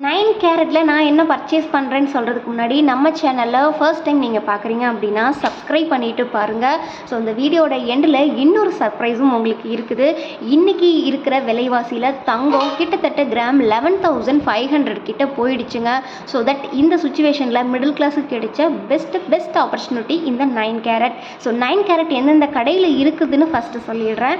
Nine கேரட்டில் நான் என்ன purchase பண்ணுறேன்னு சொல்கிறதுக்கு முன்னாடி நம்ம சேனலில் ஃபர்ஸ்ட் டைம் நீங்கள் பார்க்குறீங்க அப்படின்னா சப்ஸ்கிரைப் பண்ணிவிட்டு பாருங்கள் ஸோ இந்த வீடியோட எண்டில் இன்னொரு சர்ப்ரைஸும் உங்களுக்கு இருக்குது. இன்றைக்கி இருக்கிற விலைவாசியில் தங்கம் கிட்டத்தட்ட gram eleven thousand five hundred கிட்ட போயிடுச்சுங்க. ஸோ தட் இந்த சுச்சுவேஷனில் மிடில் கிளாஸுக்கு கிடைச்ச பெஸ்ட் பெஸ்ட் ஆப்பர்ச்சுனிட்டி இந்த nine carat so nine carat எந்தெந்த கடையில் இருக்குதுன்னு ஃபஸ்ட்டு சொல்லிடுறேன்.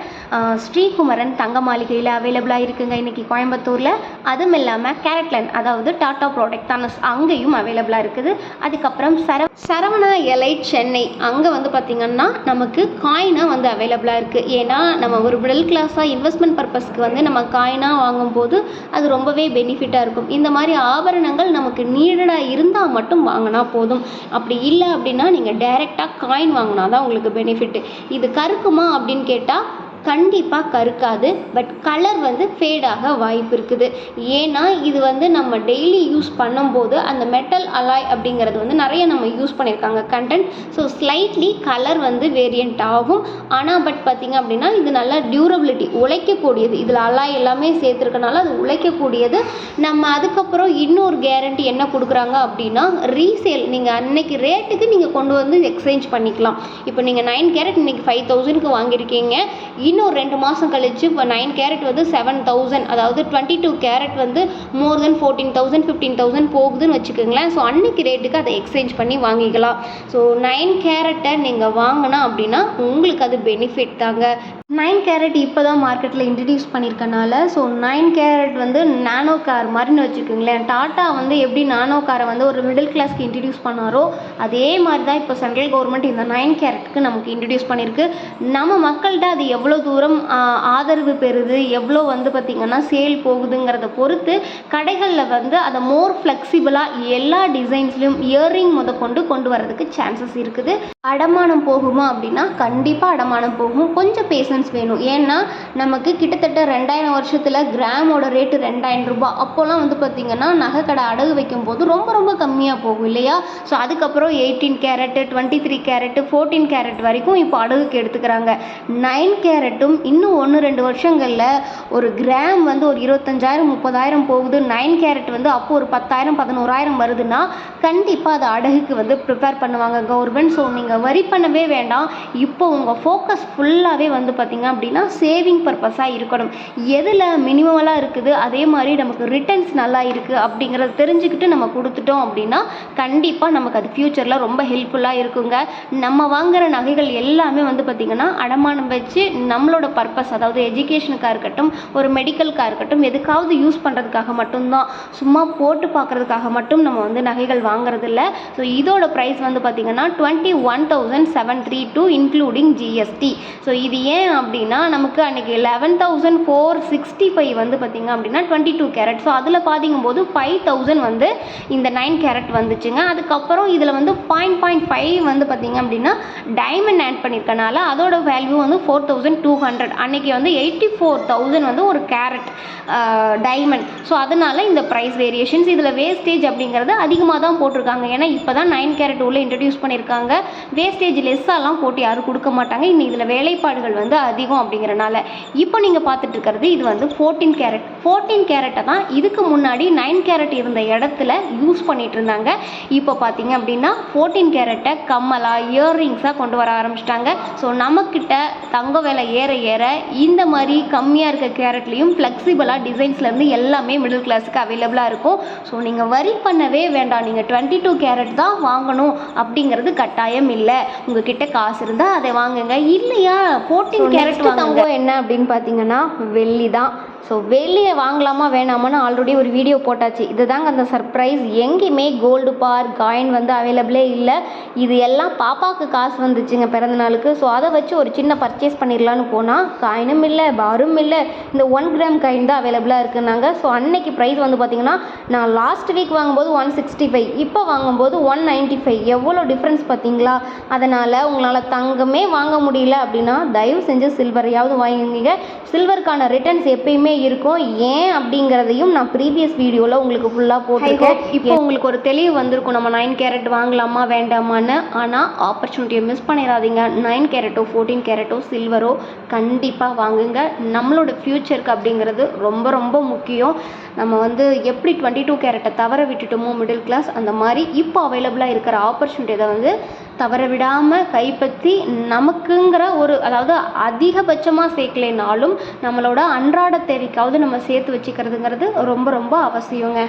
ஸ்ரீகுமரன் தங்க மாளிகையில் அவைலபிளாக இருக்குங்க இன்றைக்கி கோயம்புத்தூரில். அதுவும் இல்லாமல் கேரட்லேண்ட் அதாவது டாடா ப்ராடக்ட் தான் அங்கேயும் அவைலபிளாக இருக்குது. அதுக்கப்புறம் சர சரவணா எலை சென்னை. அங்கே வந்து பார்த்திங்கன்னா நமக்கு காயினாக வந்து அவைலபிளாக இருக்குது ஏன்னா நம்ம ஒரு மிடில் கிளாஸாக இன்வெஸ்ட்மெண்ட் பர்பஸ்க்கு வந்து நம்ம காயினாக வாங்கும்போது அது ரொம்பவே பெனிஃபிட்டாக இருக்கும். இந்த மாதிரி ஆபரணங்கள் நமக்கு நீடடாக இருந்தால் மட்டும் வாங்கினா போதும். அப்படி இல்லை அப்படின்னா நீங்கள் டைரெக்டாக காயின் வாங்கினா தான் உங்களுக்கு பெனிஃபிட்டு இது கருக்குமா அப்படின்னு கேட்டால் கண்டிப்பாக கருக்காது. பட் கலர் வந்து ஃபேடாக வாய்ப்பு இருக்குது. ஏன்னா இது வந்து நம்ம டெய்லி யூஸ் பண்ணும்போது அந்த மெட்டல் அலாய் அப்படிங்கிறது வந்து நிறைய நம்ம யூஸ் பண்ணியிருக்காங்க கண்டென்ட் ஸோ ஸ்லைட்லி கலர் வந்து வேரியண்ட் ஆகும். ஆனால் பட் பார்த்திங்க அப்படின்னா இது நல்லா டியூரபிலிட்டி உழைக்கக்கூடியது. இதில் அலாய் எல்லாமே சேர்த்துருக்கனால அது உழைக்கக்கூடியது. நம்ம அதுக்கப்புறம் இன்னொரு கேரண்டி என்ன கொடுக்குறாங்க அப்படின்னா ரீசேல் நீங்கள் அன்னைக்கு ரேட்டுக்கு நீங்கள் கொண்டு வந்து எக்ஸ்சேஞ்ச் பண்ணிக்கலாம். இப்போ நீங்கள் நைன் கேரட் இன்னைக்கு ஃபைவ் தௌசண்ட்க்கு வாங்கியிருக்கீங்க. இன்னும் ரெண்டு மாதம் கழிச்சு இப்போ நைன் கேரட் வந்து செவன் தௌசண்ட் அதாவது டுவெண்ட்டி டூ கேரட் வந்து more then fourteen thousand fifteen thousand போகுதுன்னு வச்சுக்கோங்களேன். ஸோ அன்னைக்கு ரேட்டுக்கு அதை எக்ஸ்சேஞ்ச் பண்ணி வாங்கிக்கலாம். ஸோ நைன் கேரட்டை நீங்கள் வாங்கினா அப்படின்னா உங்களுக்கு அது பெனிஃபிட் தாங்க. நைன் கேரட் இப்போ தான் மார்க்கெட்டில் இன்ட்ரடியூஸ் பண்ணியிருக்கனால ஸோ நைன் கேரட் வந்து நானோ கார் மாதிரின்னு வச்சுக்கோங்களேன். டாட்டா வந்து எப்படி நானோ காரை வந்து ஒரு மிடில் கிளாஸ்க்கு இன்ட்ரடியூஸ் பண்ணாரோ அதே மாதிரி தான் இப்போ சென்ட்ரல் கவர்மெண்ட் இந்த நைன் கேரட்டுக்கு நமக்கு இன்ட்ரடியூஸ் பண்ணியிருக்கு நம்ம மக்கள்கிட்ட அது எவ்வளோ தூரம் ஆதரவு பெறுது எவ்வளோ வந்து பார்த்திங்கன்னா சேல் போகுதுங்கிறத பொறுத்து கடைகளில் வந்து அதை மோர் ஃப்ளெக்சிபிளாக எல்லா டிசைன்ஸ்லையும் இயரிங் முத கொண்டு கொண்டு வரதுக்கு சான்சஸ் இருக்குது. அடமானம் போகுமா அப்படின்னா கண்டிப்பாக அடமானம் போகும். கொஞ்சம் பேஷன்ஸ் வேணும். ஏன்னா நமக்கு கிட்டத்தட்ட ரெண்டாயிரம் வருஷத்தில் கிராமோட ரேட்டு ரெண்டாயிரம் ரூபாய். அப்போல்லாம் வந்து பார்த்திங்கன்னா நகைக்கடை அடகு வைக்கும்போது ரொம்ப ரொம்ப கம்மியாக போகும் இல்லையா? ஸோ அதுக்கப்புறம் eighteen carat twenty three carat fourteen carat வரைக்கும் இப்போ அடகுக்கு எடுத்துக்கிறாங்க. நைன் கேரட்டும் இன்னும் ஒன்று ரெண்டு வருஷங்களில் ஒரு கிராம் வந்து ஒரு இருபத்தஞ்சாயிரம் முப்பதாயிரம் போகுது. நைன் கேரட் வந்து அப்போ ஒரு பத்தாயிரம் பதினோராயிரம் வருதுன்னா கண்டிப்பாக அது அடகுக்கு வந்து ப்ரிப்பேர் பண்ணுவாங்க கவர்மெண்ட் ஸோ நீங்கள் வரி பண்ணவே வேண்டாம். இப்போ உங்கள் ஃபோக்கஸ் ஃபுல்லாகவே வந்து பார்த்திங்க அப்படின்னா சேவிங் பர்பஸாக இருக்கணும். எதில் மினிமலாக இருக்குது அதே மாதிரி நமக்கு ரிட்டர்ன்ஸ் நல்லா இருக்குது அப்படிங்கிறத தெரிஞ்சுக்கிட்டு நம்ம கொடுத்துட்டோம் அப்படின்னா கண்டிப்பாக நமக்கு அது ஃப்யூச்சரில் ரொம்ப ஹெல்ப்ஃபுல்லாக இருக்குங்க. நம்ம வாங்குகிற நகைகள் எல்லாமே வந்து பார்த்திங்கன்னா அடமானம் வச்சு நம்மளோட பர்பஸ் அதாவது எஜுகேஷனுக்காக இருக்கட்டும் ஒரு மெடிக்கலுக்காக இருக்கட்டும் எதுக்காவது யூஸ் பண்ணுறதுக்காக மட்டும்தான். சும்மா போட்டு பார்க்குறதுக்காக மட்டும் நம்ம வந்து நகைகள் வாங்குறது இல்லை ஸோ இதோட ப்ரைஸ் வந்து பார்த்திங்கன்னா twenty one thousand seven three two including GST so இது ஏன் அப்படின்னா நமக்கு அன்றைக்கி eleven thousand four sixty five வந்து பார்த்திங்க அப்படின்னா டுவெண்ட்டி டூ கேரட் ஸோ அதில் பார்த்திங்கும்போது ஃபைவ் தௌசண்ட் வந்து இந்த நைன் கேரட் வந்துச்சுங்க. அதுக்கப்புறம் இதில் வந்து பாயிண்ட் பாயிண்ட் ஃபைவ் வந்து பார்த்திங்க அப்படின்னா டைமண்ட் ஆட் பண்ணியிருக்கனால அதோட வேல்யூ வந்து ஃபோர் தௌசண்ட் டூ ஹண்ட்ரட் அன்றைக்கி வந்து எயிட்டி ஃபோர் தௌசண்ட் வந்து ஒரு கேரட் டைமண்ட் ஸோ அதனால் இந்த ப்ரைஸ் வேரியேஷன்ஸ் இதில் வேஸ்டேஜ் அப்படிங்கிறது அதிகமாக தான் போட்டிருக்காங்க. ஏன்னா இப்போ தான் நைன் கேரட் உள்ள இன்ட்ரடியூஸ் பண்ணியிருக்காங்க வேஸ்டேஜ் லெஸ்ஸாலாம் போட்டு யாரும் கொடுக்க மாட்டாங்க. இன்னும் இதில் வேலைப்பாடுகள் வந்து அதிகம் அப்படிங்கிறனால இப்போ நீங்கள் பார்த்துட்டு இருக்கிறது இது வந்து ஃபோர்டீன் கேரட் ஃபோர்டீன் கேரட்டை தான் இதுக்கு முன்னாடி நைன் கேரட் இருந்த இடத்துல யூஸ் பண்ணிட்டு இருந்தாங்க. இப்போ பார்த்தீங்க அப்படின்னா ஃபோர்டீன் கேரட்டை கம்மலா இயர்ரிங்ஸாக கொண்டு வர ஆரம்பிச்சிட்டாங்க. ஸோ நம்மக்கிட்ட தங்க விலை ஏற ஏற இந்த மாதிரி கம்மியாக இருக்க கேரட்லேயும் ஃப்ளெக்சிபிளாக டிசைன்ஸ்லேருந்து எல்லாமே மிடில் கிளாஸுக்கு அவைலபிளாக இருக்கும். ஸோ நீங்கள் வரி பண்ணவே வேண்டாம். நீங்கள் டுவெண்ட்டி டூ கேரட் தான் வாங்கணும் அப்படிங்கிறது கட்டாயம் இல்லை. உங்ககிட்ட காசு இருந்தால் அதை வாங்குங்க. இல்லையா? ஃபோர்டீன் கேரட் தங்கம் என்ன அப்படின்னு பார்த்தீங்கன்னா வெள்ளி தான். ஸோ வெளியே வாங்கலாமா வேணாமான்னு ஆல்ரெடி ஒரு வீடியோ போட்டாச்சு. இதுதாங்க அந்த சர்ப்ரைஸ் எங்கேயுமே கோல்டு பார் காயின் வந்து அவைலபிளே இல்லை. இது எல்லாம் பாப்பாவுக்கு காசு வந்துச்சுங்க பிறந்தநாளுக்கு ஸோ அதை வச்சு ஒரு சின்ன பர்ச்சேஸ் பண்ணிடலான்னு போனால் காயினும் இல்லை பாரும் இல்லை இந்த ஒன் கிராம் காயின் தான் அவைலபிளாக இருக்குன்னாங்க. ஸோ அன்னைக்கு ப்ரைஸ் வந்து பார்த்தீங்கன்னா நான் லாஸ்ட் வீக் வாங்கும்போது ஒன் சிக்ஸ்டி ஃபைவ் இப்போ வாங்கும்போது ஒன் நைன்ட்டி ஃபைவ் எவ்வளோ டிஃப்ரென்ஸ் பார்த்தீங்களா அதனால் உங்களால் தங்கமே வாங்க முடியல அப்படின்னா தயவு செஞ்சு சில்வரையாவது வாங்கிங்க. சில்வருக்கான ரிட்டர்ன்ஸ் எப்பயுமே இருக்கும். ஏன் அப்படிங்கிறதையும் நான் ப்ரீவியஸ் வீடியோவில் உங்களுக்கு ஃபுல்லாக போட்டிருக்கேன். இப்போ உங்களுக்கு ஒரு தெளிவு வந்திருக்கும். நம்ம நைன் கேரட் வாங்கலாமா வேண்டாமான்னு. ஆனால் ஆப்பர்ச்சுனிட்டியை மிஸ் பண்ணிடாதீங்க. நைன் கேரட்டோ ஃபோர்டீன் கேரட்டோ சில்வரோ கண்டிப்பாக வாங்குங்க. நம்மளோட ஃப்யூச்சருக்கு அப்படிங்கிறது ரொம்ப ரொம்ப முக்கியம். நம்ம வந்து எப்படி டுவெண்ட்டி டூ கேரட்டை தவற விட்டுட்டோமோ மிடில் கிளாஸ் அந்த மாதிரி இப்போ அவைலபிளாக இருக்கிற ஆப்பர்ச்சுனிட்டியை வந்து தவற விடாமல் கைப்பற்றி நமக்குங்கிற ஒரு அதாவது அதிகபட்சமாக சேர்க்கலைனாலும் நம்மளோட அன்றாட தேவைக்காவது நம்ம சேர்த்து வச்சுக்கிறதுங்கிறது ரொம்ப ரொம்ப அவசியங்க.